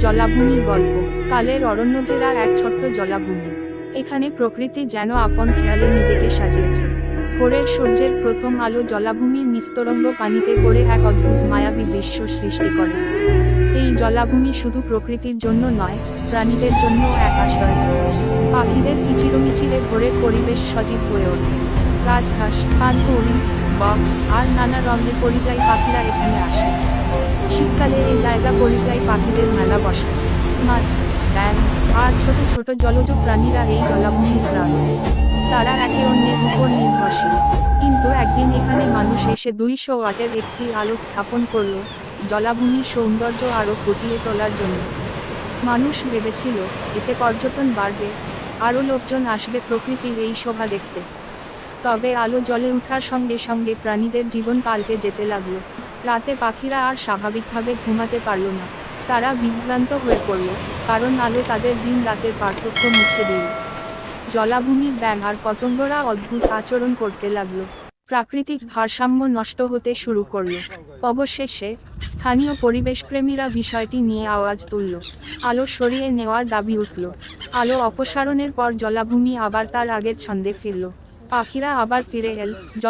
জলাভূমির গল্প। কালের অরণ্যঘেরা এক ছোট্ট জলাভূমি। এখানে প্রকৃতি যেন আপন খেয়ালে নিজেকে সাজিয়েছে। ভোরের সূর্যের প্রথম আলো জলাভূমির নিস্তরঙ্গ পানিতে করে এক অদ্ভুত মায়াবী দৃশ্য সৃষ্টি করে। এই জলাভূমি শুধু প্রকৃতির জন্য নয়, প্রাণীদের জন্য এক আশ্রয়স্থল। পাখিদের কিচিরমিচিরে ভোরের পরিবেশ সজীব হয়ে ওঠে। রাজহাঁস, পানকৌড়ি বক আর নানা রঙের পরিযায়ী পাখিরা এখানে আসে। শীতকালে এই জায়গা পরিযায়ী পাখিদের মেলা বসে। মাছ ব্যাং আর ছোট ছোট জলজ প্রাণীরা এই জলাভূমির প্রাণ। তারা একে অন্যের উপর নির্ভরশীল। কিন্তু একদিন এখানে মানুষ এসে দুইশো ওয়াটের একটি আলো স্থাপন করল, জলাভূমির সৌন্দর্য আরও ফুটিয়ে তোলার জন্য। মানুষ ভেবেছিল, এতে পর্যটন বাড়বে আরও লোকজন আসবে প্রকৃতির এই শোভা দেখতে। তবে আলো জলে ওঠার সঙ্গে সঙ্গে প্রাণীদের জীবন পাল্টে যেতে লাগল। রাতে পাখিরা আর স্বাভাবিকভাবে ঘুমাতে পারল না। তারা বিভ্রান্ত হয়ে পড়ল, কারণ আলো তাদের দিন রাতের পার্থক্য মুছে দিল। জলাভূমির ব্যাং আর পতঙ্গরা অদ্ভুত আচরণ করতে লাগল। প্রাকৃতিক ভারসাম্য নষ্ট হতে শুরু করল। অবশেষে স্থানীয় পরিবেশপ্রেমীরা বিষয়টি নিয়ে আওয়াজ তুলল। আলো সরিয়ে নেওয়ার দাবি উঠল। আলো অপসারণের পর জলাভূমি আবার তার আগের ছন্দে ফিরল। পাখিরা আবার ফিরে এল। জল